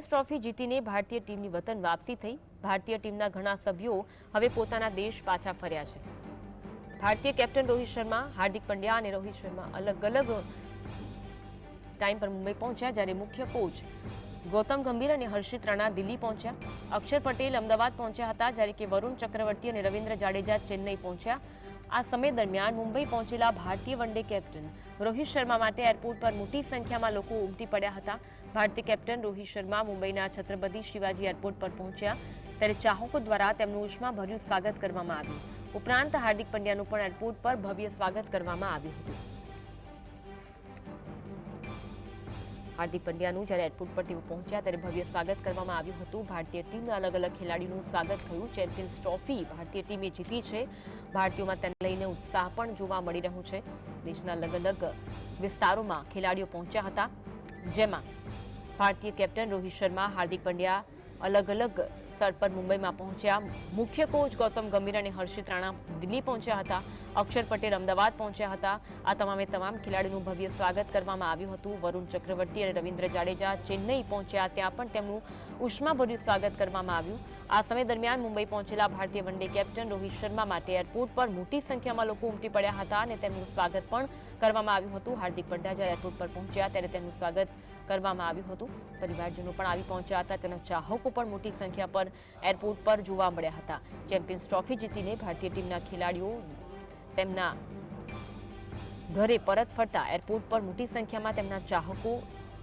Champions trophy જીતીને ભારતીય ટીમની વતન વાપસી થઈ. ભારતીય ટીમના ઘણા સભ્યો હવે પોતાના દેશ પાછા ફર્યા છે. ભારતીય કેપ્ટન રોહિત શર્મા, હાર્દિક પંડ્યા અને રોહિત શર્મા અલગ અલગ ટાઈમ પર મુંબઈ પહોંચ્યા જ્યારે મુખ્ય કોચ ગૌતમ ગંભીર અને હર્ષિત રાણા દિલ્હી પહોંચ્યા. અક્ષર પટેલ અમદાવાદ પહોંચ્યા હતા જ્યારે કે વરુણ ચક્રવર્તી અને રવિન્દ્ર જાડેજા ચેન્નઈ પહોંચ્યા. આ સમય દરમિયાન મુંબઈ પહોંચેલા ભારતીય વનડે કેપ્ટન રોહિત શર્મા માટે એરપોર્ટ પર મોટી સંખ્યામાં લોકો ઉમટી પડ્યા હતા. ભારતીય કેપ્ટન રોહિત શર્મા મુંબઈના છત્રપતિ શિવાજી એરપોર્ટ પર પહોંચ્યા. ત્યારે ચાહકો દ્વારા તેમનું ઉષ્માભર્યું સ્વાગત કરવામાં આવ્યું. ઉપરાંત હાર્દિક પંડ્યાનું પણ એરપોર્ટ પર ભવ્ય સ્વાગત કરવામાં આવ્યું હતું. હાર્દિક પંડ્યાનું જ્યારે એરપોર્ટ પર તેઓ પહોંચ્યા ત્યારે ભવ્ય સ્વાગત કરવામાં આવ્યું હતું. ભારતીય ટીમના અલગ અલગ ખેલાડીનું સ્વાગત થયું. ચેમ્પિયન્સ ટ્રોફી ભારતીય ટીમે જીતી છે. ભારતીયોમાં તેને લઈને ઉત્સાહ પણ જોવા મળી રહ્યો છે. દેશના અલગ અલગ વિસ્તારોમાં ખેલાડીઓ પહોંચ્યા હતા. જેમાં ભારતીય કેપ્ટન રોહિત શર્મા, હાર્દિક પંડ્યા અલગ અલગ સ્થળ પર મુંબઈમાં પહોંચ્યા. મુખ્ય કોચ ગૌતમ ગંભીર અને હર્ષિત રાણા દિલ્હી પહોંચ્યા હતા. અક્ષર પટેલ અમદાવાદ પહોંચ્યા હતા. આ તમામે તમામ ખેલાડીનું ભવ્ય સ્વાગત કરવામાં આવ્યું હતું. વરુણ ચક્રવર્તી અને રવિન્દ્ર જાડેજા ચેન્નઈ પહોંચ્યા. ત્યાં પણ તેમનું ઉષ્માભર્યું સ્વાગત કરવામાં આવ્યું. આ સમય દરમિયાન મુંબઈ પહોંચેલા ભારતીય વનડે કેપ્ટન રોહિત શર્મા માટે એરપોર્ટ પર મોટી સંખ્યામાં લોકો ઉમટી પડ્યા હતા અને તેમનું સ્વાગત પણ કરવામાં આવ્યું હતું. હાર્દિક પંડ્યા જ્યારે એરપોર્ટ પર પહોંચ્યા ત્યારે તેમનું સ્વાગત કરવામાં આવ્યું હતું. પરિવારજનો પણ આવી પહોંચ્યા હતા. તેના ચાહકો પણ મોટી સંખ્યા પર એરપોર્ટ પર જોવા મળ્યા હતા. ચેમ્પિયન્સ ટ્રોફી જીતીને ભારતીય ટીમના ખેલાડીઓ તેમના ઘરે પરત ફરતા એરપોર્ટ પર મોટી સંખ્યામાં તેમના ચાહકો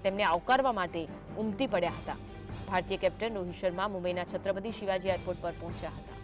તેમને આવકારવા માટે ઉમટી પડ્યા હતા. ભારતીય કેપ્ટન રોહિત શર્મા મુંબઈના છત્રપતિ શિવાજી એરપોર્ટ પર પહોંચ્યા હતા.